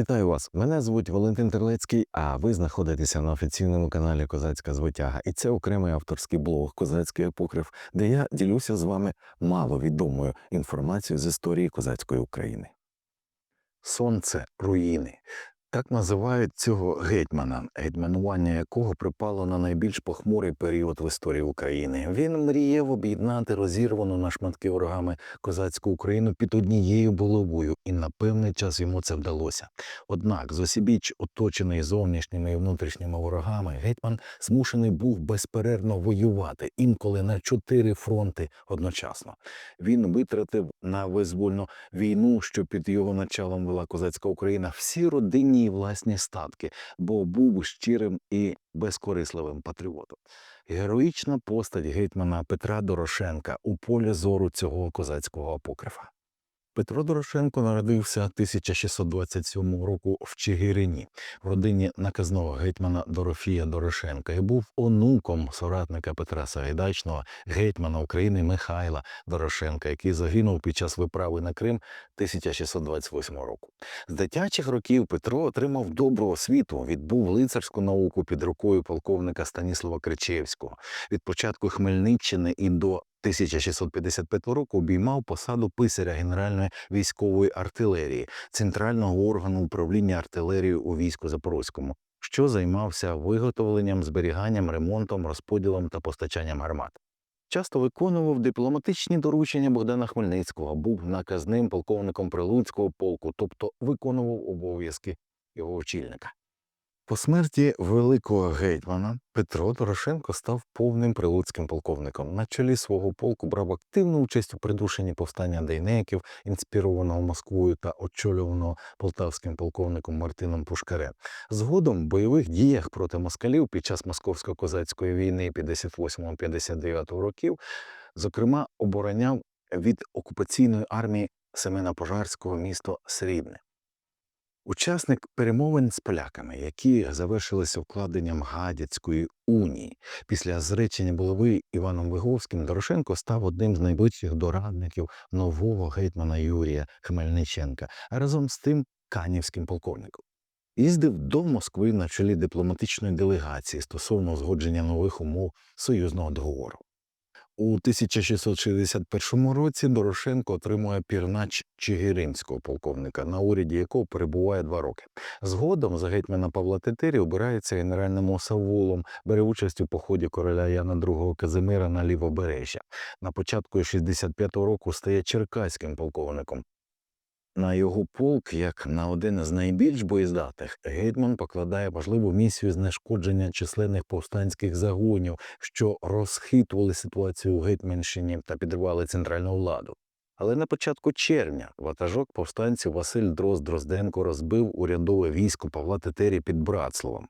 Вітаю вас! Мене звуть Валентин Терлецький, а ви знаходитеся на офіційному каналі Козацька Звитяга. І це окремий авторський блог Козацький епокрив, де я ділюся з вами маловідомою інформацією з історії козацької України. Сонце руїни. Так називають цього гетьмана, гетьманування якого припало на найбільш похмурий період в історії України. Він мріяв об'єднати розірвану на шматки ворогами козацьку Україну під однією булавою, і на певний час йому це вдалося. Однак, зосібіч оточений зовнішніми і внутрішніми ворогами, гетьман змушений був безперервно воювати, інколи на чотири фронти одночасно. Він витратив на визвольну війну, що під його началом вела козацька Україна, всі родинні і власні статки, бо був щирим і безкорисливим патріотом. Героїчна постать гетьмана Петра Дорошенка у полі зору цього козацького апокрифа. Петро Дорошенко народився 1627 року в Чигирині в родині наказного гетьмана Дорофія Дорошенка і був онуком соратника Петра Сагайдачного, гетьмана України Михайла Дорошенка, який загинув під час виправи на Крим 1628 року. З дитячих років Петро отримав добру освіту, відбув лицарську науку під рукою полковника Станіслава Кричевського. Від початку Хмельниччини і до 1655 року обіймав посаду писаря Генеральної військової артилерії, центрального органу управління артилерією у війську Запорозькому, що займався виготовленням, зберіганням, ремонтом, розподілом та постачанням гармат. Часто виконував дипломатичні доручення Богдана Хмельницького, був наказним полковником Прилуцького полку, тобто виконував обов'язки його очільника. По смерті великого гетьмана Петро Дорошенко став повним прилуцьким полковником. На чолі свого полку брав активну участь у придушенні повстання дейнеків, інспірованого Москвою та очолюваного полтавським полковником Мартином Пушкарем. Згодом в бойових діях проти москалів під час московсько-козацької війни 58-59 років, зокрема, обороняв від окупаційної армії Семена Пожарського місто Срібне. Учасник перемовин з поляками, які завершилися вкладенням Гадяцької унії, після зречення булави Іваном Виговським Дорошенко став одним з найближчих дорадників нового гетьмана Юрія Хмельниченка, а разом з тим канівським полковником. Їздив до Москви на чолі дипломатичної делегації стосовно узгодження нових умов союзного договору. У 1661 році Дорошенко отримує пірнач Чигиринського полковника, на уряді якого перебуває два роки. Згодом за гетьмана Павла Тетері обирається генеральним осавулом, бере участь у поході короля Яна II Казимира на лівобережжя. На початку 65-го року стає черкаським полковником. На його полк, як на один з найбільш боєздатних, гетьман покладає важливу місію знешкодження численних повстанських загонів, що розхитували ситуацію у Гетьманщині та підривали центральну владу. Але на початку червня ватажок повстанців Василь Дрозд Дрозденко розбив урядове військо Павла Тетері під Братславом.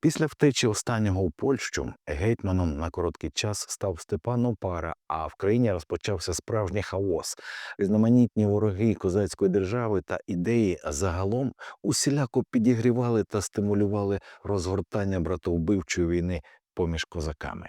Після втечі останнього у Польщу гетьманом на короткий час став Степан Опара, а в країні розпочався справжній хаос. Різноманітні вороги козацької держави та ідеї загалом усіляко підігрівали та стимулювали розгортання братовбивчої війни поміж козаками.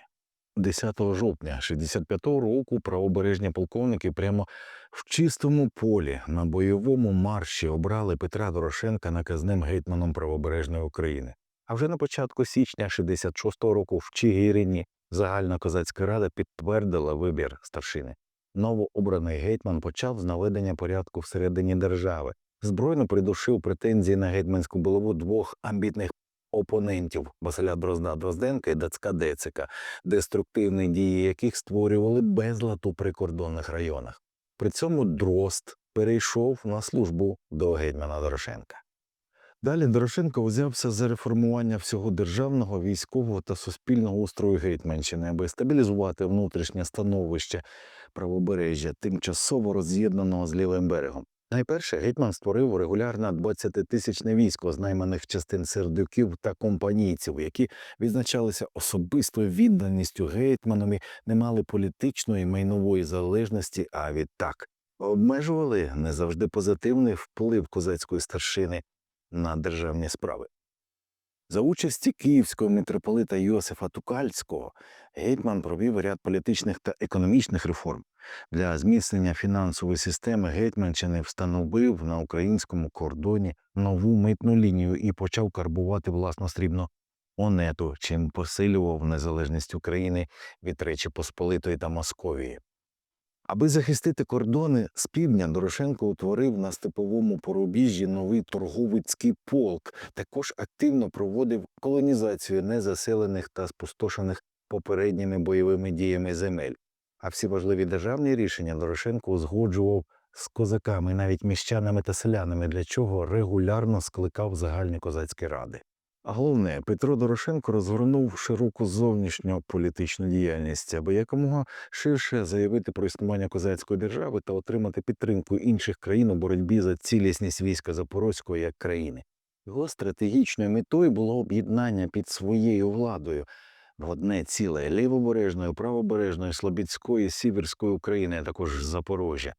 10 жовтня 65-го року правобережні полковники прямо в чистому полі на бойовому марші обрали Петра Дорошенка наказним гетьманом правобережної України. А вже на початку січня 66-го року в Чигирині загальна козацька рада підтвердила вибір старшини. Новообраний гетьман почав з наведення порядку всередині держави, збройно придушив претензії на гетьманську булаву двох амбітних опонентів Василя Дрозда Дрозденка і Дацька Децика, деструктивні дії яких створювали безлад у прикордонних районах. При цьому Дрозд перейшов на службу до гетьмана Дорошенка. Далі Дорошенко взявся за реформування всього державного, військового та суспільного устрою Гетьманщини, аби стабілізувати внутрішнє становище правобережжя, тимчасово роз'єднаного з лівим берегом. Найперше гетьман створив регулярне 20-тисячне військо з найманих частин сердюків та компанійців, які відзначалися особистою відданістю гетьманові, не мали політичної майнової залежності, а відтак обмежували не завжди позитивний вплив козацької старшини на державні справи. За участі київського митрополита Йосифа Тукальського гетьман провів ряд політичних та економічних реформ. Для зміцнення фінансової системи Гетьманщини встановив на українському кордоні нову митну лінію і почав карбувати власну срібну монету, чим посилював незалежність України від Речі Посполитої та Московії. Аби захистити кордони з півдня, Дорошенко утворив на степовому порубіжжі новий торговицький полк. Також активно проводив колонізацію незаселених та спустошених попередніми бойовими діями земель. А всі важливі державні рішення Дорошенко узгоджував з козаками, навіть міщанами та селянами, для чого регулярно скликав загальні козацькі ради. А головне, Петро Дорошенко розгорнув широку зовнішньополітичну діяльність, аби якомога ширше заявити про існування козацької держави та отримати підтримку інших країн у боротьбі за цілісність війська Запорозького як країни. Його стратегічною метою було об'єднання під своєю владою в одне ціле лівобережної, правобережної, Слобідської, Сіверської України, а також Запорожжя,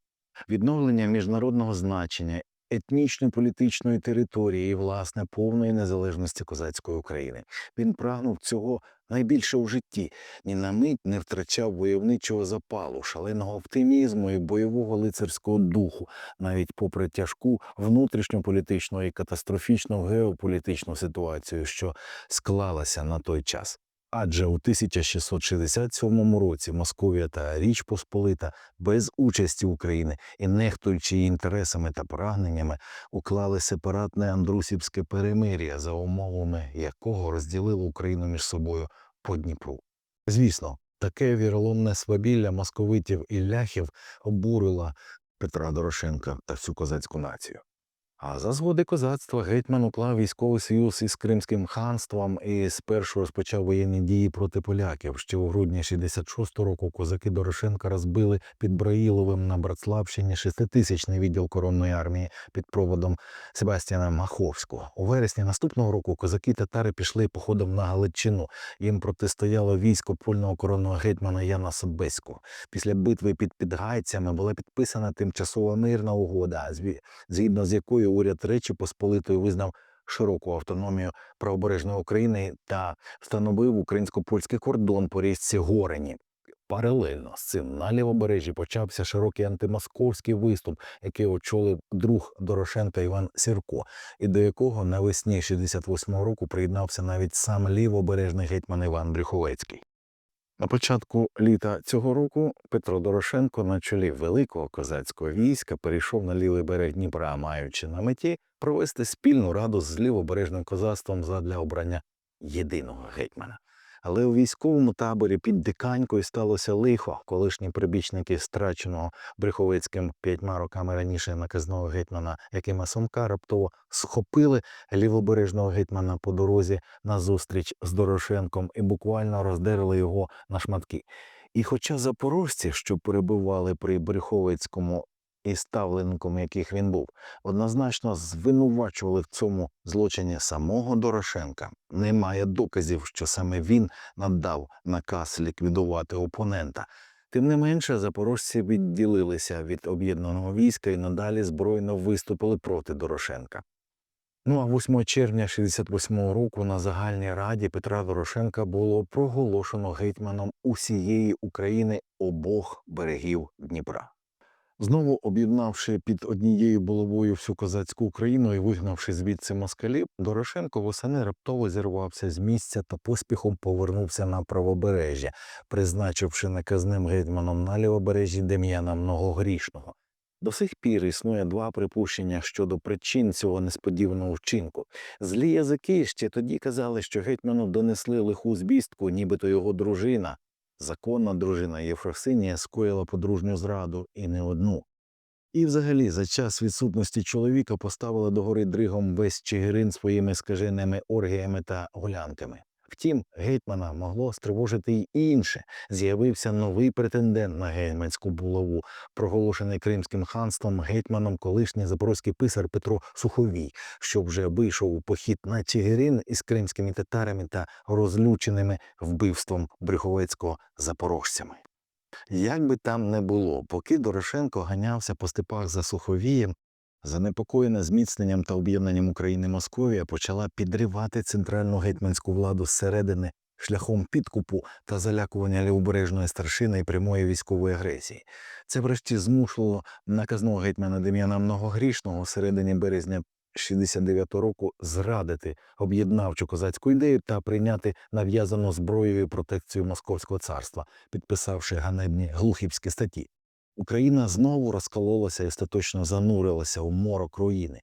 відновлення міжнародного значення, етнічно-політичної території і, власне, повної незалежності козацької України. Він прагнув цього найбільше у житті, ні на мить не втрачав войовничого запалу, шаленого оптимізму і бойового лицарського духу, навіть попри тяжку внутрішньополітичну і катастрофічну геополітичну ситуацію, що склалася на той час. Адже у 1667 році Московія та Річ Посполита без участі України і нехтуючи її інтересами та прагненнями уклали сепаратне Андрусівське перемир'я, за умовами якого розділило Україну між собою по Дніпру. Звісно, таке віроломне свавілля московитів і ляхів обурило Петра Дорошенка та всю козацьку націю. А за згоди козацтва гетьман уклав військовий союз із Кримським ханством і спершу розпочав воєнні дії проти поляків. Ще у грудні 66-го року козаки Дорошенка розбили під Браїловим на Братславщині шеститисячний відділ коронної армії під проводом Себастьяна Маховського. У вересні наступного року козаки татари пішли походом на Галичину. Їм протистояло військо польного коронного гетьмана Яна Собеського. Після битви під Підгайцями була підписана тимчасова мирна угода, згідно з якою уряд Речі Посполитої визнав широку автономію правобережної України та встановив українсько-польський кордон по річці Горені. Паралельно з цим на лівобережжі почався широкий антимосковський виступ, який очолив друг Дорошенка Іван Сірко, і до якого навесні 68-го року приєднався навіть сам лівобережний гетьман Іван Брюховецький. На початку літа цього року Петро Дорошенко на чолі великого козацького війська перейшов на лівий берег Дніпра, маючи на меті провести спільну раду з лівобережним козацтвом задля обрання єдиного гетьмана. Але у військовому таборі під Диканькою сталося лихо. Колишні прибічники страченого Брюховецьким п'ятьма роками раніше наказного гетьмана Якима Сомка раптово схопили лівобережного гетьмана по дорозі на зустріч з Дорошенком і буквально роздерли його на шматки. І хоча запорожці, що перебували при Брюховецькому і ставленником, яких він був, однозначно звинувачували в цьому злочині самого Дорошенка. Немає доказів, що саме він надав наказ ліквідувати опонента. Тим не менше, запорожці відділилися від об'єднаного війська і надалі збройно виступили проти Дорошенка. Ну а 8 червня 68 року на загальній раді Петра Дорошенка було проголошено гетьманом усієї України обох берегів Дніпра. Знову об'єднавши під однією булавою всю козацьку Україну і вигнавши звідси москалів, Дорошенко восени раптово зірвався з місця та поспіхом повернувся на правобережжя, призначивши наказним гетьманом на лівобережжі Дем'яна Многогрішного. До сих пір існує два припущення щодо причин цього несподіваного вчинку. Злі язики ще тоді казали, що гетьману донесли лиху звістку, нібито його дружина, законна дружина Єфросинія скоїла подружню зраду і не одну. І взагалі за час відсутності чоловіка поставила догори дригом весь Чигирин своїми скаженими оргіями та гулянками. Втім, гетьмана могло стривожити й інше. З'явився новий претендент на гетьманську булаву, проголошений Кримським ханством гетьманом колишній запорозький писар Петро Суховій, що вже вийшов у похід на Чигирин із кримськими татарами та розлюченими вбивством Брюховецького запорожцями. Як би там не було, поки Дорошенко ганявся по степах за Суховієм, Занепокоєна зміцненням та об'єднанням України Московія почала підривати центральну гетьманську владу зсередини шляхом підкупу та залякування лівобережної старшини і прямої військової агресії. Це врешті змушувало наказного гетьмана Дем'яна Многогрішного середині березня 69-го року зрадити об'єднавчу козацьку ідею та прийняти нав'язану зброєю протекцію Московського царства, підписавши ганебні глухівські статті. Україна знову розкололася і остаточно занурилася у морок руїни.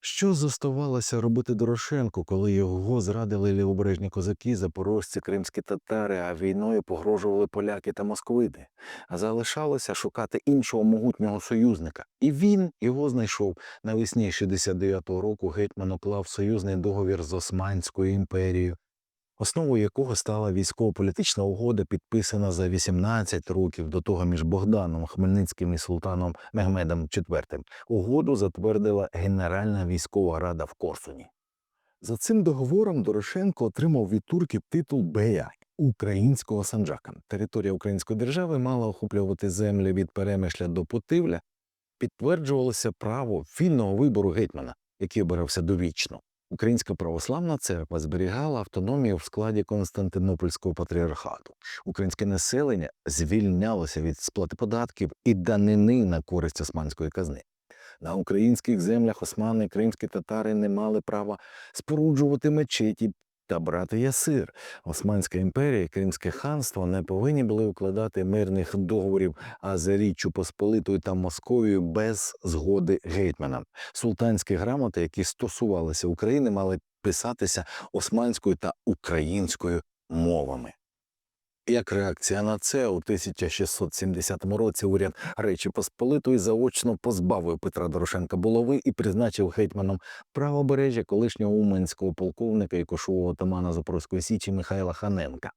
Що зоставалося робити Дорошенку, коли його зрадили лівобережні козаки, запорожці, кримські татари, а війною погрожували поляки та московити? А залишалося шукати іншого могутнього союзника. І він його знайшов. Навесні 69-го року гетьман уклав союзний договір з Османською імперією, основою якого стала військово-політична угода, підписана за 18 років до того між Богданом Хмельницьким і султаном Мехмедом IV. Угоду затвердила Генеральна військова рада в Корсуні. За цим договором Дорошенко отримав від турків титул Бея українського санджака. Територія української держави мала охоплювати землі від Перемишля до Путивля. Підтверджувалося право вільного вибору гетьмана, який обирався довічно. Українська православна церква зберігала автономію в складі Константинопольського патріархату. Українське населення звільнялося від сплати податків і данини на користь османської казни. На українських землях османи кримські татари не мали права споруджувати мечеті та брати ясир. Османська імперія і Кримське ханство не повинні були укладати мирних договорів а за Річчю Посполитою та Московією без згоди гетьмана. Султанські грамоти, які стосувалися України, мали писатися османською та українською мовами. Як реакція на це, у 1670 році уряд Речі Посполитої заочно позбавив Петра Дорошенка булави і призначив гетьманом правобережжя колишнього уманського полковника і кошового отамана Запорозької січі Михайла Ханенка.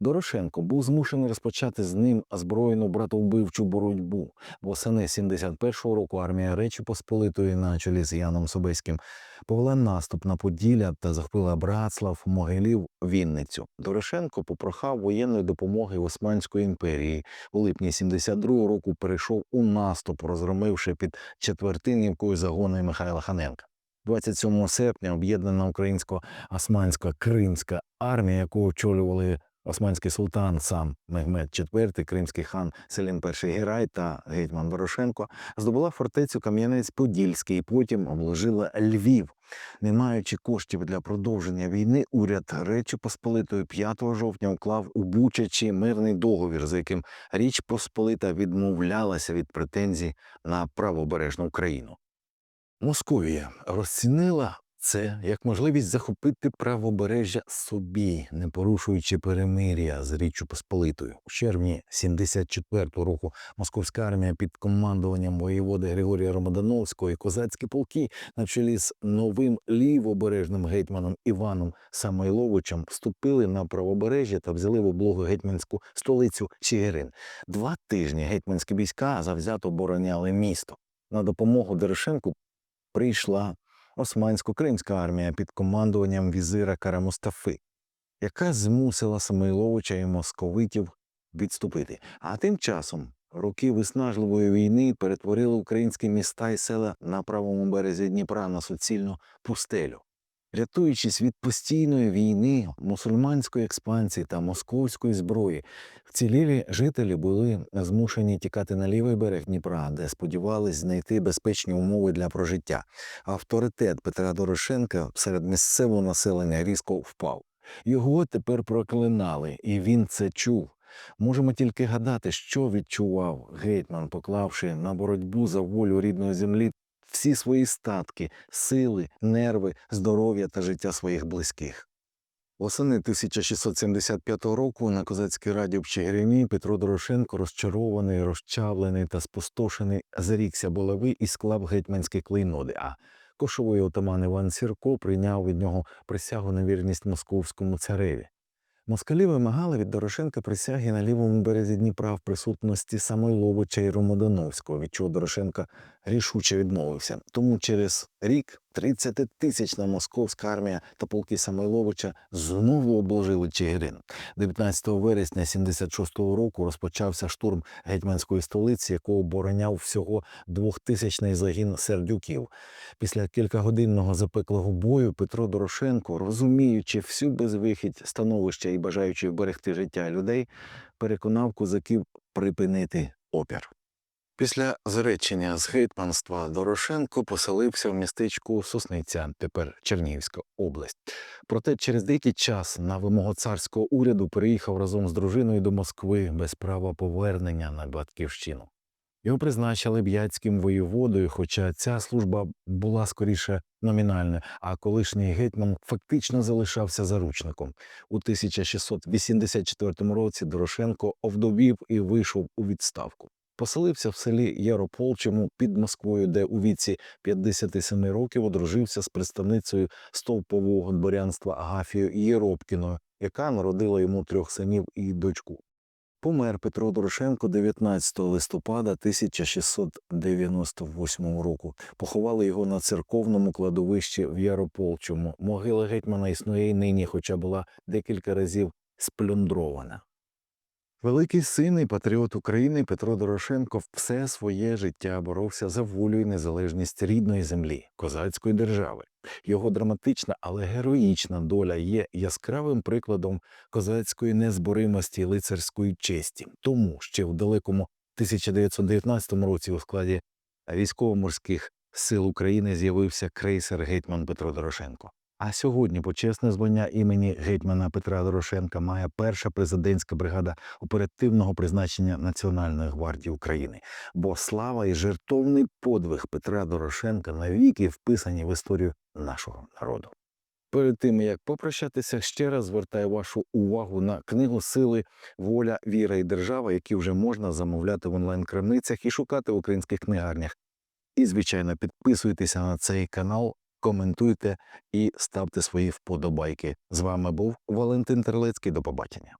Дорошенко був змушений розпочати з ним озброєну братовбивчу боротьбу. Восени 71-го року армія Речі Посполитої на чолі з Яном Собеським повела наступ на Поділля та захопила Братслав, Могилів, Вінницю. Дорошенко попрохав воєнної допомоги Османської імперії. У липні 72-го року перейшов у наступ, розгромивши під четвертинівкою загони Михайла Ханенка. 27 серпня об'єднана українсько-османська кримська армія, яку очолювали османський султан сам Мехмед IV, кримський хан Селім І Герай та гетьман Ворошенко, здобула фортецю Кам'янець-Подільський і потім обложила Львів. Не маючи коштів для продовження війни, уряд Речі Посполитої 5 жовтня уклав у Бучачі мирний договір, за яким Річ Посполита відмовлялася від претензій на правобережну Україну. Московія розцінила це як можливість захопити правобережжя собі, не порушуючи перемир'я з Річчю Посполитою. У червні 74-го року московська армія під командуванням воєводи Григорія Ромадановського і козацькі полки на чолі з новим лівобережним гетьманом Іваном Самойловичем вступили на правобережжя та взяли в облогу гетьманську столицю Чигирин. Два тижні гетьманські війська завзято обороняли місто. На допомогу Дорошенку прийшла Османсько-Кримська армія під командуванням візира Карамустафи, яка змусила Самойловича і московитів відступити. А тим часом роки виснажливої війни перетворили українські міста і села на правому березі Дніпра на суцільну пустелю. Рятуючись від постійної війни, мусульманської експансії та московської зброї, вцілілі жителі були змушені тікати на лівий берег Дніпра, де сподівались знайти безпечні умови для прожиття. Авторитет Петра Дорошенка серед місцевого населення різко впав. Його тепер проклинали, і він це чув. Можемо тільки гадати, що відчував гетьман, поклавши на боротьбу за волю рідної землі всі свої статки, сили, нерви, здоров'я та життя своїх близьких. Восени 1675 року на козацькій раді в Чигирині Петро Дорошенко, розчарований, розчавлений та спустошений, зарікся булави і склав гетьманські клейноди. А кошовий отаман Іван Сірко прийняв від нього присягу на вірність московському цареві. Москалі вимагали від Дорошенка присяги на лівому березі Дніпра в присутності Самойловича і Ромодановського, від чого Дорошенка рішуче відмовився. Тому через рік 30-тисячна московська армія та полки Самойловича знову обложили Чигирин. 19 вересня 76-го року розпочався штурм гетьманської столиці, якого обороняв всього двохтисячний загін сердюків. Після кількагодинного запеклого бою Петро Дорошенко, розуміючи всю безвихідь становища і бажаючи вберегти життя людей, переконав козаків припинити опір. Після зречення з гетьманства Дорошенко поселився в містечку Сосниця, тепер Чернігівська область. Проте через деякий час на вимогу царського уряду переїхав разом з дружиною до Москви без права повернення на батьківщину. Його призначили б'яцьким воєводою, хоча ця служба була скоріше номінальною, а колишній гетьман фактично залишався заручником. У 1684 році Дорошенко овдовів і вийшов у відставку. Поселився в селі Ярополчому під Москвою, де у віці 57 років одружився з представницею стовпового дворянства Агафією Єропкіною, яка народила йому трьох синів і дочку. Помер Петро Дорошенко 19 листопада 1698 року. Поховали його на церковному кладовищі в Ярополчому. Могила гетьмана існує й нині, хоча була декілька разів сплюндрована. Великий син і патріот України Петро Дорошенко все своє життя боровся за волю і незалежність рідної землі, козацької держави. Його драматична, але героїчна доля є яскравим прикладом козацької незборимості і лицарської честі. Тому ще в далекому 1919 році у складі військово-морських сил України з'явився крейсер гетьман Петро Дорошенко. А сьогодні почесне звання імені гетьмана Петра Дорошенка має перша президентська бригада оперативного призначення Національної гвардії України. Бо слава і жертовний подвиг Петра Дорошенка навіки вписані в історію нашого народу. Перед тим як попрощатися, ще раз звертаю вашу увагу на книгу Сили, воля, віра і держава, які вже можна замовляти в онлайн-крамницях і шукати в українських книгарнях. І, звичайно, підписуйтеся на цей канал, коментуйте і ставте свої вподобайки. З вами був Валентин Терлецький. До побачення.